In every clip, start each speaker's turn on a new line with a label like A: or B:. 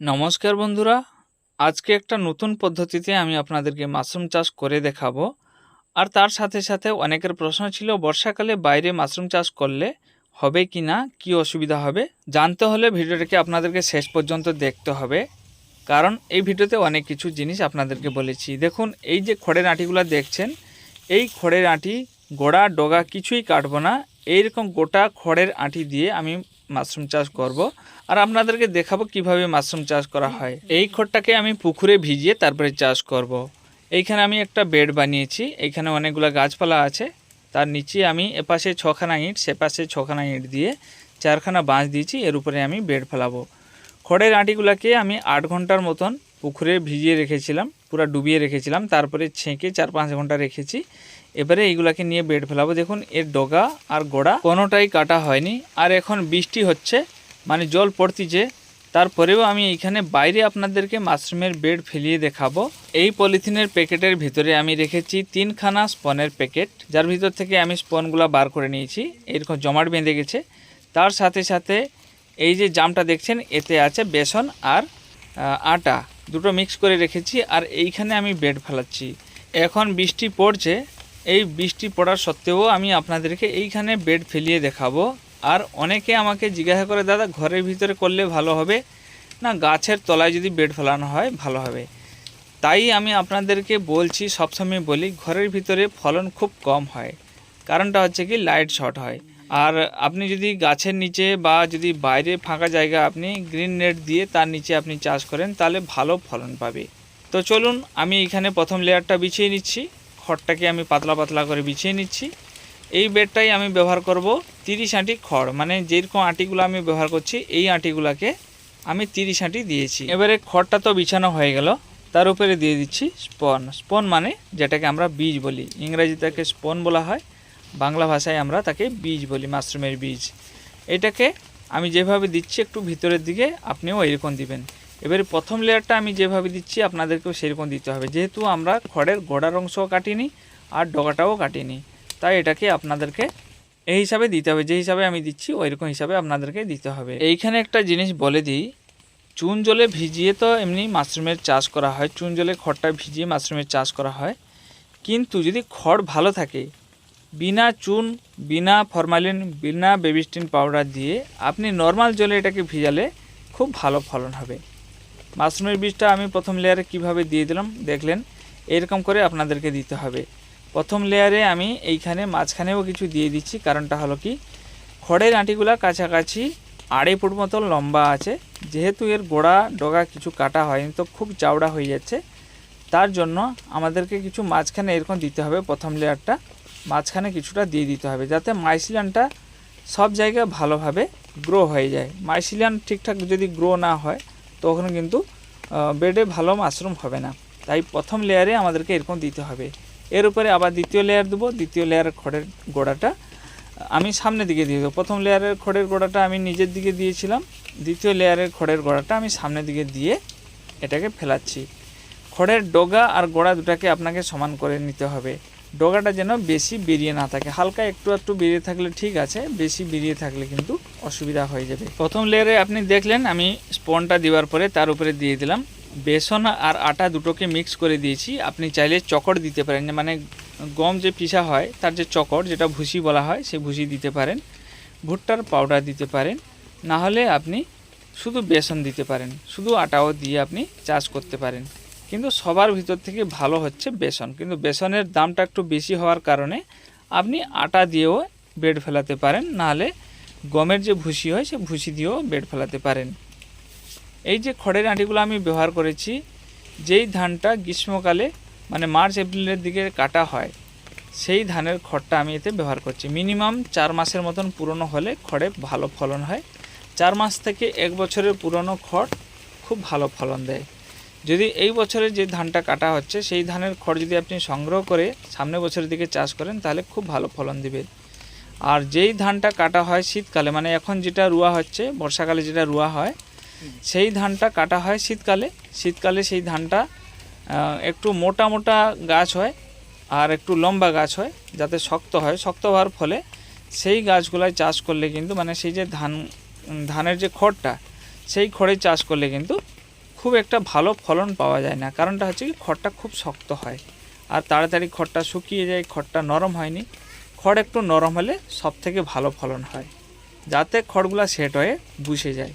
A: নমস্কার বন্ধুরা, আজকে একটা নতুন পদ্ধতিতে আমি আপনাদেরকে মাশরুম চাষ করে দেখাবো। আর তার সাথে সাথে অনেকের প্রশ্ন ছিল, বর্ষাকালে বাইরে মাশরুম চাষ করলে হবে কি না, কী অসুবিধা হবে? জানতে হলে ভিডিওটাকে আপনাদেরকে শেষ পর্যন্ত দেখতে হবে। কারণ এই ভিডিওতে অনেক কিছু জিনিস আপনাদেরকে বলেছি। দেখুন, এই যে খড়ের আঁটিগুলো দেখছেন, এই খড়ের আঁটি, গোড়া, ডগা কিছুই কাটবো না। এইরকম গোটা খড়ের আঁটি দিয়ে আমি মাশরুম চাষ করব। আর আপনাদেরকে দেখাবো কীভাবে মাশরুম চাষ করা হয়। এই খড়টাকে আমি পুকুরে ভিজিয়ে তারপরে চাষ করব। এইখানে আমি একটা বেড বানিয়েছি। এইখানে অনেকগুলো গাছপালা আছে। তার নিচে আমি এপাশে ছখানা ইঁট, সেপাশে ছখানা ইঁট দিয়ে চারখানা বাঁশ দিয়েছি। এর উপরে আমি বেড ফেলাবো। খড়ের আঁটিগুলোকে আমি আট ঘণ্টার মতন পুকুরে ভিজিয়ে রেখেছিলাম। পুরো ডুবিয়ে রেখেছিলাম। তারপরে ছেঁকে চার পাঁচ ঘণ্টা রেখেছি। এবারে এইগুলাকে নিয়ে বেড ফেলাবো। দেখুন, এর ডগা আর গোড়া কোনোটাই কাটা হয়নি। আর এখন বৃষ্টি হচ্ছে মানে জল পড়তিছে। তারপরেও আমি এইখানে বাইরে আপনাদেরকে মাশরুমের বেড ফেলিয়ে দেখাবো। এই পলিথিনের প্যাকেটের ভিতরে আমি রেখেছি তিনখানা স্পনের প্যাকেট, যার ভিতর থেকে আমি স্পনগুলো বার করে নিয়েছি। এরকম জমাট বেঁধে গেছে। তার সাথে সাথে এই যে জামটা দেখছেন, এতে আছে বেসন আর আটা। দুটো মিক্স করে রেখেছি আর এইখানে আমি বেড ফেলাচ্ছি। এখন বৃষ্টি পড়ছে এই বৃষ্টি পড়ার সত্ত্বেও আমি আপনাদেরকে এইখানে বেড ফেলিয়ে দেখাবো। আর অনেকে আমাকে জিজ্ঞাসা করে, দাদা, ঘরের ভিতরে করলে ভালো হবে? না, গাছের তলায় যদি বেড ফেলানো হয়, ভালো হবে। তাই আমি আপনাদেরকে বলছি, সবসময় বলি, ঘরের ভিতরে ফলন খুব কম হয়। কারণটা হচ্ছে কি, লাইট শর্ট হয়। আর আপনি যদি গাছের নিচে বা যদি বাইরে ফাঁকা জায়গা আপনি গ্রিন নেট দিয়ে তার নিচে আপনি চাষ করেন, তাহলে ভালো ফলন পাবে। তো চলুন, আমি এখানে প্রথম লেয়ারটা বিছিয়ে নিচ্ছি। খড়টাকে আমি পাতলা পাতলা করে বিছিয়ে নিচ্ছি। এই বেডটাই আমি ব্যবহার করব তিরিশ আঁটি খড় মানে যেরকম আঁটিগুলো আমি ব্যবহার করছি, এই আঁটিগুলোকে আমি তিরিশ আঁটি দিয়েছি। এবারে খড়টা তো বিছানো হয়ে গেল, তার উপরে দিয়ে দিচ্ছি স্পন। স্পন মানে যেটাকে আমরা বীজ বলি ইংরাজিটাকে স্পন বলা হয়, বাংলা ভাষায় আমরা তাকে বীজ বলি, মাশরুমের বীজ। এটাকে আমি যেভাবে দিচ্ছি একটু ভিতরের দিকে, আপনিও এরকম দিবেন। এবারে প্রথম লেয়ারটা আমি যেভাবে দিচ্ছি, আপনাদেরকেও সেরকম দিতে হবে। যেহেতু আমরা খড়ের গোড়ার অংশও কাটিনি আর ডগাটাও কাটিনি, তাই এটাকে আপনাদেরকে এই হিসাবে দিতে হবে। যে হিসাবে আমি দিচ্ছি ওই রকম হিসাবে আপনাদেরকে দিতে হবে। এইখানে একটা জিনিস বলে দিই, চুন জলে ভিজিয়ে তো এমনি মাশরুমের চাষ করা হয়, চুন জলে খড়টা ভিজিয়ে মাশরুমের চাষ করা হয়। কিন্তু যদি খড় ভালো থাকে, বিনা চুন, বিনা ফরমালিন, বিনা বেবিস্টিন পাউডার দিয়ে আপনি নর্মাল জলে এটাকে ভিজালে খুব ভালো ফলন হবে। মাশরুমের বীজটা আমি প্রথম লেয়ারে কীভাবে দিয়ে দিলাম, দেখলেন, এরকম করে আপনাদেরকে দিতে হবে। প্রথম লেয়ারে আমি এইখানে মাঝখানেও কিছু দিয়ে দিচ্ছি, কারণটা হলো কি, খড়ের আঁটিগুলা কাছাকাছি আড়াই ফুট মতো লম্বা আছে। যেহেতু এর গোড়া ডগা কিছু কাটা হয়নি, তো খুব চাওড়া হয়ে যাচ্ছে। তার জন্য আমাদেরকে কিছু মাঝখানে এরকম দিতে হবে, প্রথম লেয়ারটা মাঝখানে কিছুটা দিয়ে দিতে হবে, যাতে মাইসিলিয়ানটা সব জায়গায় ভালোভাবে গ্রো হয়ে যায়। মাইসিলিয়ান ঠিকঠাক যদি গ্রো না হয় তখন কিন্তু বেডে ভালো মাশরুম হবে না। তাই প্রথম লেয়ারে আমাদেরকে এরকম দিতে হবে। এর উপরে আবার দ্বিতীয় লেয়ার দেবো। দ্বিতীয় লেয়ারের খড়ের গোড়াটা আমি সামনের দিকে দিয়ে দেবো। প্রথম লেয়ারের খড়ের গোড়াটা আমি নিজের দিকে দিয়েছিলাম। দ্বিতীয় লেয়ারের খড়ের গোড়াটা আমি সামনের দিকে দিয়ে এটাকে ফেলাচ্ছি। খড়ের ডগা আর গোড়া দুটাকে আপনাকে সমান করে নিতে হবে। ডগাটা যেন বেশি বেরিয়ে না থাকে। হালকা একটু একটু বেরিয়ে থাকলে ঠিক আছে, বেশি বেরিয়ে থাকলে কিন্তু অসুবিধা হয়ে যাবে। প্রথম লেয়ারে আপনি দেখলেন, আমি স্পনটা দেওয়ার পরে তার উপরে দিয়ে দিলাম। বেসন আর আটা দুটোকে মিক্স করে দিয়েছি। আপনি চাইলে চকর দিতে পারেন মানে গম যে পিসা হয়, তার যে চকর, যেটা ভুসি বলা হয়, সে ভুসি দিতে পারেন। ভুট্টার পাউডার দিতে পারেন। না হলে আপনি শুধু বেসন দিতে পারেন, শুধু আটাও দিয়ে আপনি চাষ করতে পারেন। কিন্তু সবার ভিতর থেকে ভালো হচ্ছে বেসন। কিন্তু বেসনের দামটা একটু বেশি হওয়ার কারণে আপনি আটা দিয়েও বেড ফেলাতে পারেন, নাহলে গমের যে ভুসি হয় সে ভুসি দিয়েও বেড ফেলাতে পারেন। এই যে খড়ের আঁটিগুলো আমি ব্যবহার করেছি, যেই ধানটা গ্রীষ্মকালে মানে মার্চ, এপ্রিলের দিকে কাটা হয়, সেই ধানের খড়টা আমি এতে ব্যবহার করছি। মিনিমাম চার মাসের মতন পুরনো হলে খড়ে ভালো ফলন হয়। চার মাস থেকে এক বছরের পুরনো খড় খুব ভালো ফলন দেয়। যদি এই বছরে যে ধানটা কাটা হচ্ছে, সেই ধানের খড় যদি আপনি সংগ্রহ করে সামনে বছরের দিকে চাষ করেন, তাহলে খুব ভালো ফলন দিবে। আর যেই ধানটা কাটা হয় শীতকালে মানে এখন যেটা রুয়া হচ্ছে, বর্ষাকালে যেটা রুয়া হয়, সেই ধানটা কাটা হয় শীতকালে। শীতকালে সেই ধানটা একটু মোটা মোটা গাছ হয় আর একটু লম্বা গাছ হয়, যাতে শক্ত হয়। শক্ত হওয়ার ফলে সেই গাছগুলায় চাষ করলে কিন্তু মানে সেই যে ধান, ধানের যে খড়টা, সেই খড়ে চাষ করলে কিন্তু খুব একটা ভালো ফলন পাওয়া যায় না। কারণটা হচ্ছে কি, খড়টা খুব শক্ত হয়। আর তাড়াতাড়ি খড়টা শুকিয়ে যায়, খড়টা নরম হয়নি। খড় একটু নরম হলে সব থেকে ভালো ফলন হয়, যাতে খড়গুলো সেট হয়ে বুঝে যায়।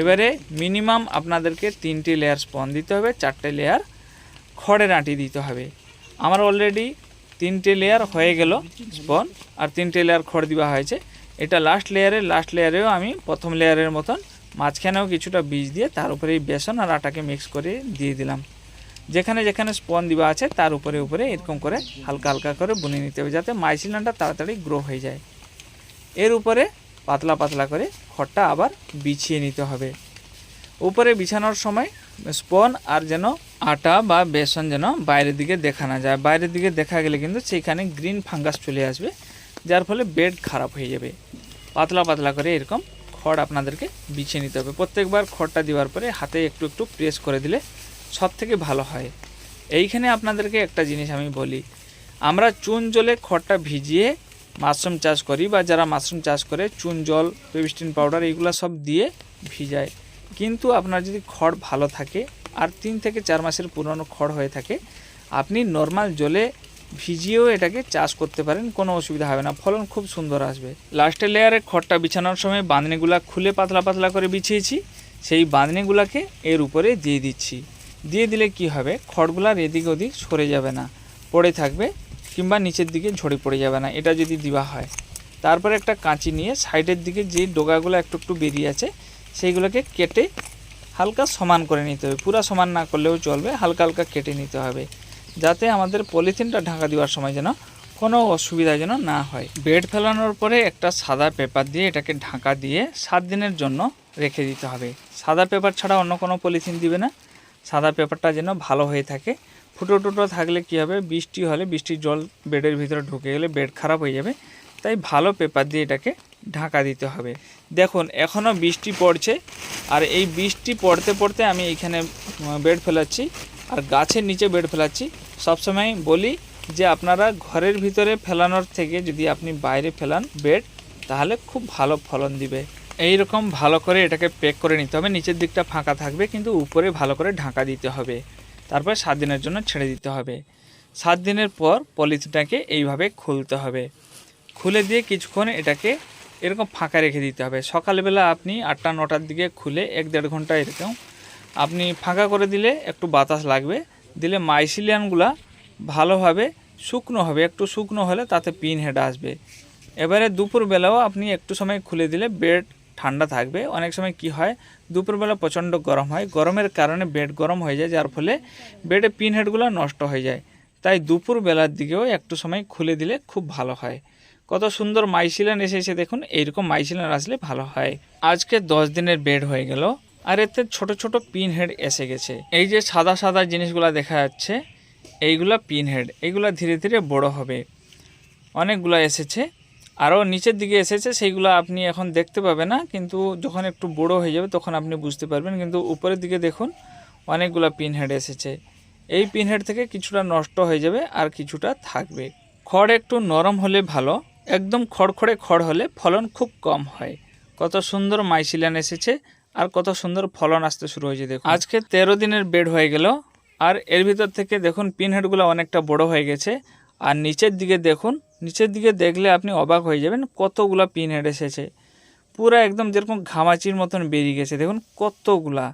A: এবারে মিনিমাম আপনাদেরকে তিনটি লেয়ার স্পন দিতে হবে, চারটে লেয়ার খড়ের আঁটি দিতে হবে। আমার অলরেডি তিনটে লেয়ার হয়ে গেল স্পন আর তিনটে লেয়ার খড় দেওয়া হয়েছে। এটা লাস্ট লেয়ারে লাস্ট লেয়ারেও আমি প্রথম লেয়ারের মতন মাঝখানেও কিছুটা বীজ দিয়ে তার উপরে এই বেসন আর আটাকে মিক্স করে দিয়ে দিলাম। যেখানে যেখানে স্পন দেওয়া আছে, তার উপরে উপরে এরকম করে হালকা হালকা করে বুনে নিতে হবে যাতে মাইসিলানটা তাড়াতাড়ি গ্রো হয়ে যায়। এর উপরে পাতলা পাতলা করে খড়টা আবার বিছিয়ে নিতে হবে। উপরে বিছানোর সময় স্পন আর যেন আটা বা বেসন যেন বাইরের দিকে দেখা না যায়। বাইরের দিকে দেখা গেলে কিন্তু সেইখানে গ্রিন ফাঙ্গাস চলে আসবে, যার ফলে বেড খারাপ হয়ে যাবে। পাতলা পাতলা করে এরকম খড় আপনাদেরকে বিছিয়ে নিতে হবে। প্রত্যেকবার খড়টা দেওয়ার পরে হাতে একটু একটু প্রেস করে দিলে সব থেকে ভালো হয়। এইখানে আপনাদেরকে একটা জিনিস আমি বলি। আমরা চুন জলে খড়টা ভিজিয়ে মাশরুম চাষ করি বা যারা মাশরুম চাষ করে, চুন জল পেভিস্টিন পাউডার এইগুলো সব দিয়ে ভিজায়। কিন্তু আপনার যদি খড় ভালো থাকে, আর তিন থেকে চার মাসের পুরনো খড় হয়ে থাকে, আপনি নর্মাল জলে ভিজিয়েও এটাকে চাষ করতে পারেন, কোনো অসুবিধা হবে না। ফলন খুব সুন্দর আসবে। লাস্টের লেয়ারে খড়টা বিছানোর সময় বাঁধনিগুলা খুলে পাতলা পাতলা করে বিছিয়েছি। সেই বাঁধনিগুলাকে এর উপরে দিয়ে দিচ্ছি। দিয়ে দিলে কি হবে? খড়গুলার এদিক ওদিক সরে যাবে না। পড়ে থাকবে কিংবা নিচের দিকে ঝরে পড়ে যাবে না। এটা যদি দেওয়া হয়। তারপরে একটা কাঁচি নিয়ে সাইডের দিকে যে ডোগাগুলো একটু একটু বেরিয়ে আছে, সেইগুলোকে কেটে হালকা সমান করে নিতে হবে। পুরা সমান না করলেও চলবে, হালকা হালকা কেটে নিতে হবে। যাতে আমাদের পলিথিনটা ঢাকা দেওয়ার সময় যেন কোনো অসুবিধা যেন না হয়। বেড ফেলানোর পরে একটা সাদা পেপার দিয়ে এটাকে ঢাকা দিয়ে সাত দিনের জন্য রেখে দিতে হবে। সাদা পেপার ছাড়া অন্য কোনো পলিথিন দিবে না। সাদা পেপারটা যেন ভালো হয়ে থাকে। ফুটো টুটো থাকলে কী হবে? বৃষ্টি হলে বৃষ্টির জল বেডের ভিতরে ঢুকে গেলে বেড খারাপ হয়ে যাবে। তাই ভালো পেপার দিয়ে এটাকে ঢাকা দিতে হবে। দেখুন, এখনও বৃষ্টি পড়ছে, আর এই বৃষ্টি পড়তে পড়তে আমি এইখানে বেড ফেলাচ্ছি, আর গাছের নিচে বেড ফেলাচ্ছি। সবসময় বলি যে আপনারা ঘরের ভিতরে ফেলানোর থেকে যদি আপনি বাইরে ফেলান বেড, তাহলে খুব ভালো ফলন দিবে। এই রকম ভালো করে এটাকে প্যাক করে নিতে হবে। নিচের দিকটা ফাঁকা থাকবে, কিন্তু উপরে ভালো করে ঢাকা দিতে হবে। তারপর সাত দিনের জন্য ছেড়ে দিতে হবে। সাত দিনের পর পলিথিনটাকে এইভাবে খুলতে হবে। খুলে দিয়ে কিছুক্ষণ এটাকে এরকম ফাঁকা রেখে দিতে হবে। সকালবেলা আপনি আটটা, নটার দিকে খুলে এক দেড় ঘণ্টা এরকম আপনি ফাঁকা করে দিলে একটু বাতাস লাগবে। দিলে মাইসিলিয়ানগুলা ভালোভাবে শুকনো হবে। একটু শুকনো হলে তাতে পিন হেড আসবে। এবারে দুপুরবেলাও আপনি একটু সময় খুলে দিলে বেড ঠান্ডা থাকবে। অনেক সময় কি হয়, দুপুরবেলা প্রচণ্ড গরম হয়। গরমের কারণে বেড গরম হয়ে যায়, যার ফলে বেডে পিন হেডগুলো নষ্ট হয়ে যায়। তাই দুপুরবেলার দিকেও একটু সময় খুলে দিলে খুব ভালো হয়। কত সুন্দর মাইসিলান এসেছে দেখুন, এইরকম মাইসিলান আসলে ভালো হয়। আজকে দশ দিনের বেড হয়ে গেল, আর এতে ছোট ছোট পিন হেড এসে গেছে। এই যে সাদা সাদা জিনিসগুলো দেখা যাচ্ছে, এইগুলা পিন হেড এইগুলা ধীরে ধীরে বড় হবে। অনেকগুলো এসেছে আরও নিচের দিকে এসেছে, সেইগুলো আপনি এখন দেখতে পাবে না, কিন্তু যখন একটু বড় হয়ে যাবে তখন আপনি বুঝতে পারবেন, কিন্তু উপরের দিকে দেখুন, অনেকগুলো পিন হেড এসেছে। এই পিন হেড থেকে কিছুটা নষ্ট হয়ে যাবে, আর কিছুটা থাকবে। খড় একটু নরম হলে ভালো একদম খড়খড়ে খড় হলে ফলন খুব কম হয়। কত সুন্দর মাইসিলান এসেছে আর কত সুন্দর ফলন আসতে শুরু হয়েছে, দেখুন। আজকে তেরো দিনের বেড হয়ে গেল আর এর ভিতর থেকে দেখুন পিন হেডগুলো অনেকটা বড় হয়ে গেছে আর নিচের দিকে দেখুন, নিচের দিকে দেখলে আপনি অবাক হয়ে যাবেন কতগুলা পিন হেড এসেছে। পুরো একদম যেরকম ঘামাচির মতন বেরিয়ে গেছে, দেখুন কতগুলা।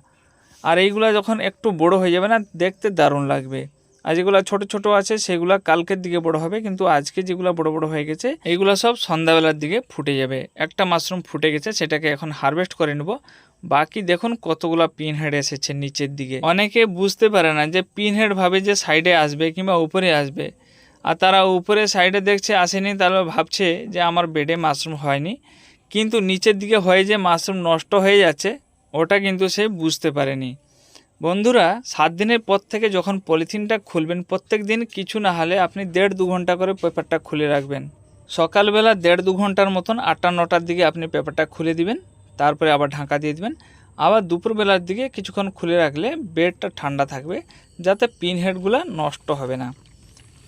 A: আর এইগুলা যখন একটু বড় হয়ে যাবে না, দেখতে দারুণ লাগবে। আর যেগুলো ছোট ছোট আছে, সেগুলো কালকের দিকে বড় হবে, কিন্তু আজকে যেগুলো বড় বড় হয়ে গেছে এইগুলো সব সন্ধ্যাবেলার দিকে ফুটে যাবে। একটা মাশরুম ফুটে গেছে, সেটাকে এখন হারভেস্ট করে নেব। বাকি দেখুন কতগুলা পিন হেড এসেছে নিচের দিকে। অনেকে বুঝতে পারে না যে পিন হেড ভাবে যে সাইডে আসবে কিংবা উপরে আসবে। আর তারা উপরে সাইডে দেখছে, আসেনি তাহলে ভাবছে যে আমার বেডে মাশরুম হয়নি। কিন্তু নিচের দিকে হয়ে যে মাশরুম নষ্ট হয়ে যাচ্ছে, ওটা কিন্তু সে বুঝতে পারেনি। বন্ধুরা, সাত দিনের পর থেকে যখন পলিথিনটা খুলবেন, প্রত্যেক দিন কিছু না হলে আপনি দেড় দু ঘণ্টা করে পেপারটা খুলে রাখবেন। সকালবেলা দেড় দু ঘণ্টার মতন আটটা, নটার দিকে আপনি পেপারটা খুলে দিবেন, তারপরে আবার ঢাকা দিয়ে দিবেন। আবার দুপুরবেলার দিকে কিছুক্ষণ খুলে রাখলে বেডটা ঠান্ডা থাকবে, যাতে পিন হেডগুলো নষ্ট হবে না।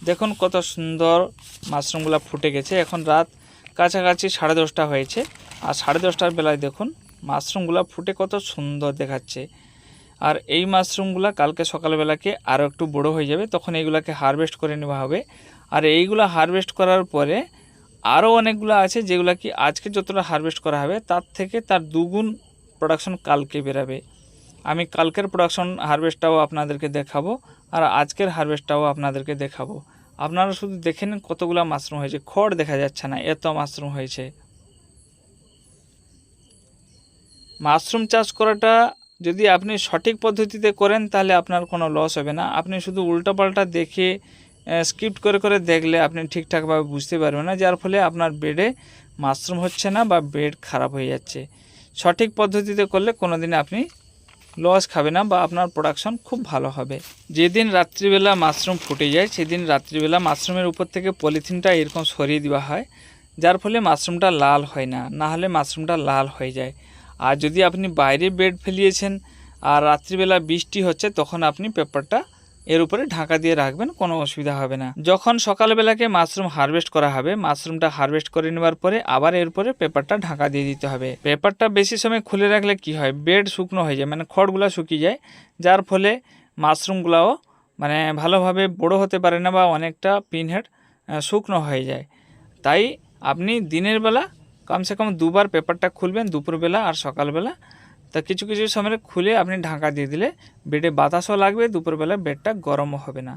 A: দেখুন কত সুন্দর মাশরুমগুলো ফুটে গেছে। এখন রাত কাছাকাছি সাড়ে দশটা হয়েছে। আর সাড়ে দশটার বেলায় দেখুন মাশরুমগুলো ফুটে কত সুন্দর দেখাচ্ছে। আর এই মাশরুমগুলো কালকে সকালবেলাকে আরও একটু বড় হয়ে যাবে, তখন এইগুলাকে হারভেস্ট করে নেওয়া হবে। আর এইগুলো হারভেস্ট করার পরে আরও অনেকগুলো আছে যেগুলো কি আজকে যতটা হারভেস্ট করা হবে, তার থেকে তার দুগুণ প্রোডাকশন কালকে বেরাবে। আমি কালকের প্রোডাকশন হারভেস্টটাও আপনাদেরকে দেখাবো আর আজকের হারভেস্টটাও আপনাদেরকে দেখাবো। আপনারা শুধু দেখে নিন কতগুলো মাশরুম হয়েছে, খড় দেখা যাচ্ছে না, এত মাশরুম হয়েছে। মাশরুম চাষ করাটা যদি আপনি সঠিক পদ্ধতিতে করেন, তাহলে আপনার কোনো লস হবে না। আপনি শুধু উল্টোপাল্টা দেখে স্কিপ্ট করে করে দেখলে আপনি ঠিকঠাকভাবে বুঝতে পারবেন না, যার ফলে আপনার বেডে মাশরুম হচ্ছে না বা বেড খারাপ হয়ে যাচ্ছে। সঠিক পদ্ধতিতে করলে কোনো দিন আপনি লস খাবে না বা আপনার প্রোডাকশন খুব ভালো হবে। যেদিন রাত্রিবেলা মাশরুম ফুটে যায়, সেদিন রাত্রিবেলা মাশরুমের উপর থেকে পলিথিনটা এরকম সরিয়ে দেওয়া হয়, যার ফলে মাশরুমটা লাল হয় না। না হলে মাশরুমটা লাল হয়ে যায়। আর যদি আপনি বাইরে বেড ফেলিয়েছেন আর রাত্রিবেলা বৃষ্টি হচ্ছে, তখন আপনি পেপারটা এর উপরে ঢাকা দিয়ে রাখবেন, কোনো অসুবিধা হবে না। যখন সকালবেলাকে মাশরুম হারভেস্ট করা হবে মাশরুমটা হারভেস্ট করে নেওয়ার পরে আবার এর উপরে পেপারটা ঢাকা দিয়ে দিতে হবে। পেপারটা বেশি সময় খুলে রাখলে কি হয়? বেড শুকনো হয়ে যায় মানে খড়গুলো শুকিয়ে যায়, যার ফলে মাশরুমগুলাও মানে ভালোভাবে বড় হতে পারে না বা অনেকটা পিনহেড শুকনো হয়ে যায়। তাই আপনি দিনের বেলা কমসে কম দুবার পেপারটা খুলবেন দুপুরবেলা আর সকালবেলা। তা কিছু কিছু সময় খুলে আপনি ঢাকা দিয়ে দিলে বেডে বাতাসও লাগবে, দুপুরবেলা বেডটা গরমও হবে না।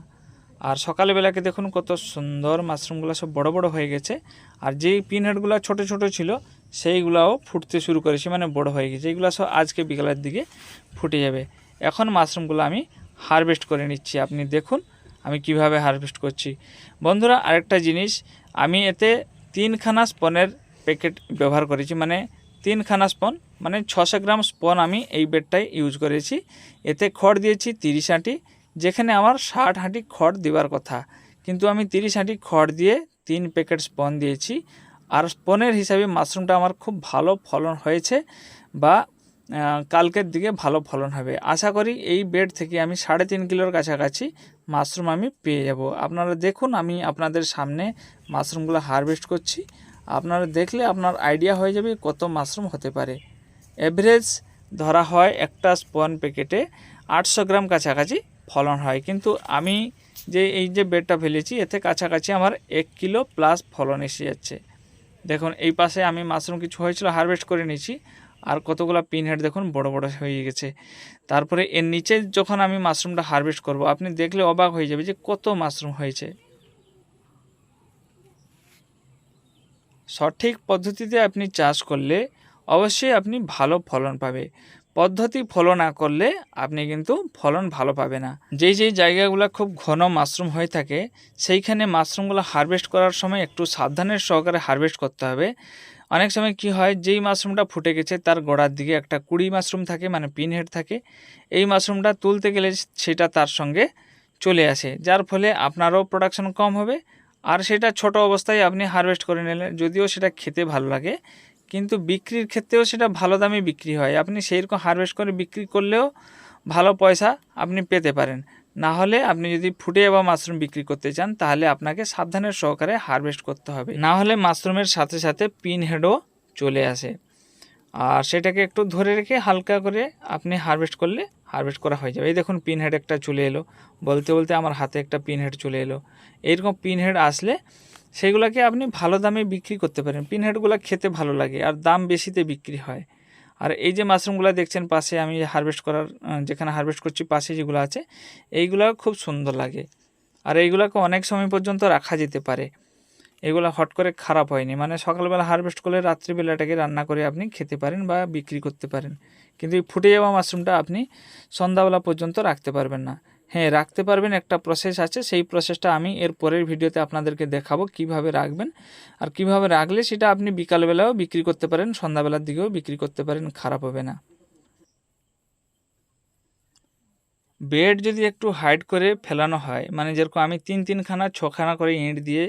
A: আর সকালবেলাকে দেখুন কত সুন্দর মাশরুমগুলো সব বড় বড় হয়ে গেছে। আর যেই পিনহেডগুলো ছোট ছোট ছিল সেইগুলাও ফুটতে শুরু করেছে মানে বড় হয়ে গেছে। এইগুলো সব আজকে বিকালের দিকে ফুটে যাবে। এখন মাশরুমগুলো আমি হারভেস্ট করে নিচ্ছি। আপনি দেখুন আমি কীভাবে হারভেস্ট করছি। বন্ধুরা, আরেকটা জিনিস, আমি এতে তিনখানা স্পনের প্যাকেট ব্যবহার করেছি। মানে তিনখানা স্পন মানে ছশো গ্রাম স্পন আমি এই বেডটাই ইউজ করেছি। এতে খড় দিয়েছি তিরিশ আঁটি, যেখানে আমার ষাট হাঁটি খড় দেওয়ার কথা। কিন্তু আমি তিরিশ হাঁটি খড় দিয়ে তিন প্যাকেট স্পন দিয়েছি। আর স্পনের হিসাবে মাশরুমটা আমার খুব ভালো ফলন হয়েছে বা কালকের দিকে ভালো ফলন হবে। আশা করি এই বেড থেকে আমি সাড়ে তিন কিলোর কাছাকাছি মাশরুম আমি পেয়ে যাব। আপনারা দেখুন, আমি আপনাদের সামনে মাশরুমগুলো হারভেস্ট করছি। আপনারা দেখলে আপনার আইডিয়া হয়ে যাবে কত মাশরুম হতে পারে। এভারেজ ধরা হয় একটা স্পন প্যাকেটে আটশো গ্রাম কাছাকাছি ফলন হয়। কিন্তু আমি যে এই যে বেডটা ফেলেছি, এতে কাছাকাছি আমার এক কিলো প্লাস ফলন এসে যাচ্ছে। দেখুন, এই পাশে আমি মাশরুম কিছু হয়েছিল হারভেস্ট করে নিয়েছি। আর কতগুলো পিন হেড দেখুন, বড় বড় হয়ে গেছে। তারপরে এর নিচে যখন আমি মাশরুমটা হারভেস্ট করব, আপনি দেখলে অবাক হয়ে যাবে যে কত মাশরুম হয়েছে। সঠিক পদ্ধতিতে আপনি চাষ করলে অবশ্যই আপনি ভালো ফলন পাবে। পদ্ধতি ফলো না করলে আপনি কিন্তু ফলন ভালো পাবে না। যেই যেই জায়গাগুলো খুব ঘন মাশরুম হয়ে থাকে, সেইখানে মাশরুমগুলো হারভেস্ট করার সময় একটু সাবধানের সহকারে হারভেস্ট করতে হবে। অনেক সময় কি হয়, যেই মাশরুমটা ফুটে গেছে তার গোড়ার দিকে একটা কুড়ি মাশরুম থাকে মানে পিন হেড থাকে। এই মাশরুমটা তুলতে গেলে সেটা তার সঙ্গে চলে আসে, যার ফলে আপনারও প্রোডাকশন কম হবে আর সেটা ছোট অবস্থায় আপনি হারভেস্ট করে নিলেন, যদিও সেটা খেতে ভালো লাগে, কিন্তু বিক্রির ক্ষেত্রেও সেটা ভালো দামে বিক্রি হয়। আপনি সেই রকম হারভেস্ট করে বিক্রি করলেও ভালো পয়সা আপনি পেতে পারেন। না হলে আপনি যদি ফুটে বা মাশরুম বিক্রি করতে চান, তাহলে আপনাকে সাবধানের সহকারে হারভেস্ট করতে হবে। না হলে মাশরুমের সাথে সাথে পিন হেডও চলে আসে। আর সেটাকে একটু ধরে রেখে হালকা করে আপনি হারভেস্ট করলে হারভেস্ট করা হয়ে যাবে। এই দেখুন পিন হেড একটা চলে এলো। বলতে বলতে আমার হাতে একটা পিন হেড চলে এলো। এইরকম পিন হেড আসলে সেগুলোকে আপনি ভালো দামে বিক্রি করতে পারেন। পিন হেডগুলো খেতে ভালো লাগে আর দাম বেশিতে বিক্রি হয়। আর এই যে মাশরুমগুলো দেখছেন, পাশে আমি হারভেস্ট করার যেখানে হারভেস্ট করছি, পাশে যেগুলো আছে এইগুলো খুব সুন্দর লাগে। আর এইগুলোকে অনেক সময় পর্যন্ত রাখা যেতে পারে। এগুলো হট করে খারাপ হয়নি। মানে সকালবেলা হারভেস্ট করলে রাত্রিবেলাটাকে রান্না করে আপনি খেতে পারেন বা বিক্রি করতে পারেন। কিন্তু এই ফুটে যাওয়া মাশরুমটা আপনি সন্ধ্যাবেলা পর্যন্ত রাখতে পারবেন না। হ্যাঁ রাখতে পারবেন, একটা প্রসেস আছে। সেই প্রসেসটা আমি এর পরের ভিডিওতে আপনাদেরকে দেখাবো কীভাবে রাখবেন। আর কীভাবে রাখলে সেটা আপনি বিকালবেলাও বিক্রি করতে পারেন, সন্ধ্যাবেলার দিকেও বিক্রি করতে পারেন, খারাপ হবে না। বেড যদি একটু হাইড করে ফেলানো হয় মানে যেরকম আমি তিন তিনখানা, ছখানা করে ইঁট দিয়ে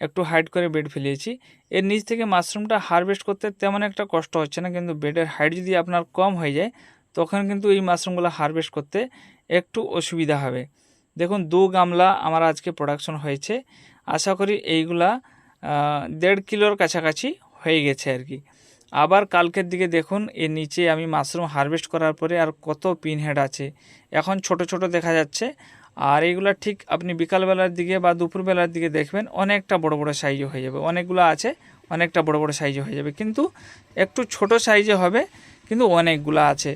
A: একটু হাইড করে বেড ফেলিয়েছি। এর নিচ থেকে মাশরুমটা হারভেস্ট করতে তেমন একটা কষ্ট হচ্ছে না, কিন্তু বেডের হাইট যদি আপনার কম হয়ে যায়, তখন কিন্তু এই মাশরুমগুলো হারভেস্ট করতে একটু অসুবিধা হবে। দেখুন, দু গামলা আমার আজকে প্রোডাকশন হয়েছে। আশা করি এইগুলা দেড় কিলোর কাছাকাছি হয়ে গেছে আর কি। আবার কালকের দিকে দেখুন, এর নিচে আমি মাশরুম হারভেস্ট করার পরে আর কত পিন হেড আছে। এখন ছোট ছোট দেখা যাচ্ছে। আর এইগুলা ঠিক আপনি বিকালবেলার দিকে বা দুপুরবেলার দিকে দেখবেন অনেকটা বড় বড় সাইজে হয়ে যাবে। অনেকগুলো আছে, অনেকটা বড় বড় সাইজে হয়ে যাবে। কিন্তু একটু ছোট সাইজে হবে, কিন্তু অনেকগুলো আছে।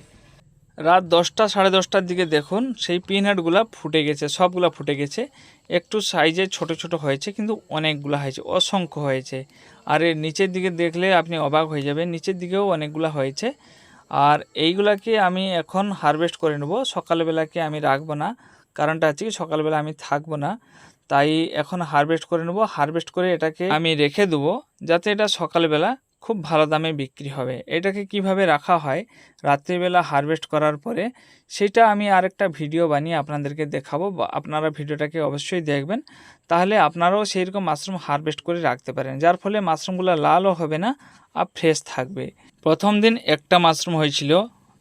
A: রাত দশটা, সাড়ে দশটার দিকে দেখুন, সেই পিনহেডগুলো ফুটে গেছে, সবগুলো ফুটে গেছে। একটু সাইজে ছোট ছোট হয়েছে, কিন্তু অনেকগুলো হয়েছে, অসংখ্য হয়েছে। আর এর নিচের দিকে দেখলে আপনি অবাক হয়ে যাবেন, নিচের দিকেও অনেকগুলো হয়েছে। আর এইগুলাকে আমি এখন হারভেস্ট করে নেব। সকালবেলাকে আমি রাখব না। কারণটা হচ্ছে কি সকালবেলা আমি থাকব না। তাই এখন হারভেস্ট করে নেব। হারভেস্ট করে এটাকে আমি রেখে দেবো যাতে এটা সকালবেলা খুব ভালো দামে বিক্রি হবে। এটাকে কীভাবে রাখা হয় রাত্রিবেলা হারভেস্ট করার পরে সেটা আমি আরেকটা ভিডিও বানিয়ে আপনাদেরকে দেখাবো। বা আপনারা ভিডিওটাকে অবশ্যই দেখবেন। তাহলে আপনারাও সেই রকম মাশরুম হারভেস্ট করে রাখতে পারেন। যার ফলে মাশরুমগুলো লালও হবে না আর ফ্রেশ থাকবে। প্রথম দিন একটা মাশরুম হয়েছিল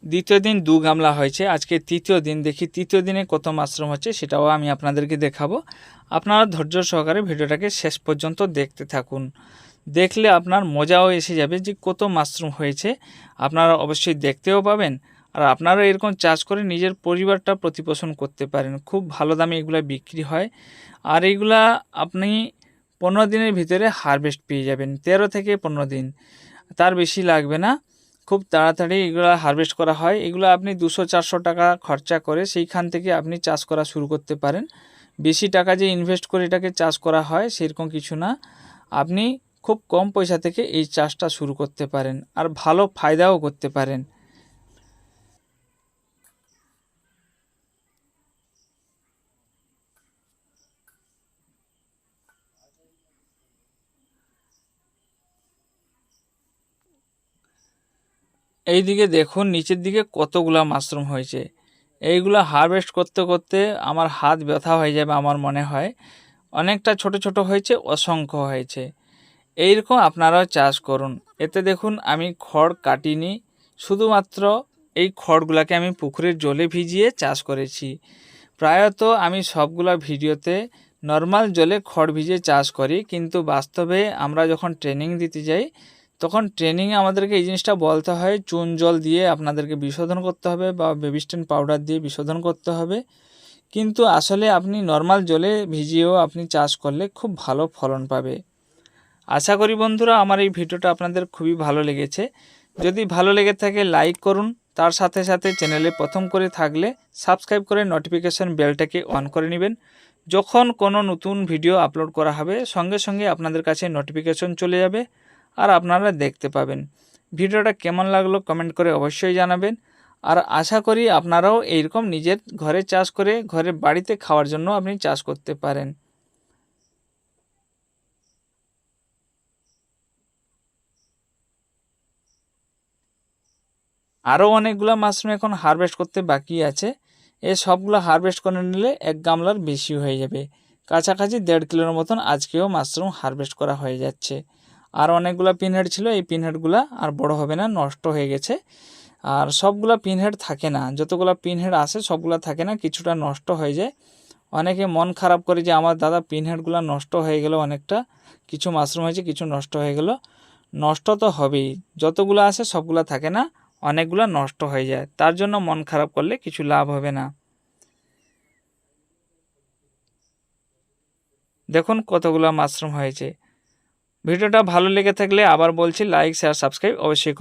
A: দ্বিতীয় দিন দু গামলা হয়েছে। আজকে তৃতীয় দিন, দেখি তৃতীয় দিনে কত মাশরুম হচ্ছে, সেটাও আমি আপনাদেরকে দেখাবো। আপনারা ধৈর্য সহকারে ভিডিওটাকে শেষ পর্যন্ত দেখতে থাকুন। দেখলে আপনার মজাও এসে যাবে যে কত মাশরুম হয়েছে। আপনারা অবশ্যই দেখতেও পাবেন। আর আপনারা এরকম চাষ করে নিজের পরিবারটা প্রতিপোষণ করতে পারেন। খুব ভালো দামে এগুলো বিক্রি হয়। আর এইগুলা আপনি পনেরো দিনের ভিতরে হারভেস্ট পেয়ে যাবেন। তেরো থেকে পনেরো দিন। তার বেশি লাগবে না। খুব তাড়াতাড়ি এগুলো হারভেস্ট করা হয়। এগুলো আপনি দুশো, চারশো টাকা খরচা করে সেইখান থেকে আপনি চাষ করা শুরু করতে পারেন। বেশি টাকা যে ইনভেস্ট করে এটাকে চাষ করা হয় সেরকম কিছু না। আপনি খুব কম পয়সা থেকে এই চাষটা শুরু করতে পারেন। আর ভালো ফায়দাও করতে পারেন। এইদিকে দেখুন, নিচের দিকে কতগুলা মাশরুম হয়েছে। এইগুলো হারভেস্ট করতে করতে আমার হাত ব্যথা হয়ে যাবে আমার মনে হয়। অনেকটা ছোট ছোট হয়েছে, অসংখ্য হয়েছে। এইরকম আপনারাও চাষ করুন। এতে দেখুন, আমি খড় কাটিনি, শুধুমাত্র এই খড়গুলোকে আমি পুকুরের জলে ভিজিয়ে চাষ করেছি। প্রায়ত আমি সবগুলা ভিডিওতে নর্মাল জলে খড় ভিজিয়ে চাষ করি, কিন্তু বাস্তবে আমরা যখন ট্রেনিং দিতে যাই তখন ট্রেনিংয়ে আমাদেরকে এই জিনিসটা বলতে হয়, চুন জল দিয়ে আপনাদেরকে বিশোধন করতে হবে বা বেবিস্টেন পাউডার দিয়ে বিশোধন করতে হবে। কিন্তু আসলে আপনি নর্মাল জলে ভিজিয়েও আপনি চাষ করলে খুব ভালো ফলন পাবে। আশা করি বন্ধুরা, আমার এই ভিডিওটা আপনাদের খুবই ভালো লেগেছে। যদি ভালো লেগে থাকে লাইক করুন। তার সাথে সাথে চ্যানেলে প্রথম করে থাকলে সাবস্ক্রাইব করে নোটিফিকেশন বেলটাকে অন করে নেবেন। যখন কোনো নতুন ভিডিও আপলোড করা হবে, সঙ্গে সঙ্গে আপনাদের কাছে নোটিফিকেশন চলে যাবে। আর আপনারা দেখতে পাবেন। ভিডিওটা কেমন লাগল কমেন্ট করে অবশ্যই জানাবেন। আর আশা করি আপনারাও এইরকম নিজের ঘরে চাষ করে ঘরে বাড়িতে খাওয়ার জন্য আপনি চাষ করতে পারেন। আরও অনেকগুলো মাশরুম এখন হারভেস্ট করতে বাকি আছে। এ সবগুলো হারভেস্ট করে নিলে এক গামলার বেশি হয়ে যাবে। কাছাকাছি দেড় কিলোর মতন আজকেও মাশরুম হারভেস্ট করা হয়ে যাচ্ছে। আর অনেকগুলো পিনহেড ছিল, এই পিনহেডগুলো আর বড় হবে না, নষ্ট হয়ে গেছে। আর সবগুলো পিনহেড থাকে না, যতগুলো পিনহেড আসে সবগুলো থাকে না, কিছুটা নষ্ট হয়ে যায়। অনেকে মন খারাপ করে যে আমার দাদা পিনহেডগুলো নষ্ট হয়ে গেল অনেকটা, কিছু মাশরুম হয়েছে, কিছু নষ্ট হয়ে গেল। নষ্ট তো হবেই, যতগুলো আসে সবগুলো থাকে না, অনেকগুলো নষ্ট হয়ে যায়। তার জন্য মন খারাপ করলে কিছু লাভ হবে না। দেখুন কতগুলো মাশরুম হয়েছে। ভিডিওটা ভালো লেগে থাকলে আবার বলছি লাইক শেয়ার সাবস্ক্রাইব অবশ্যই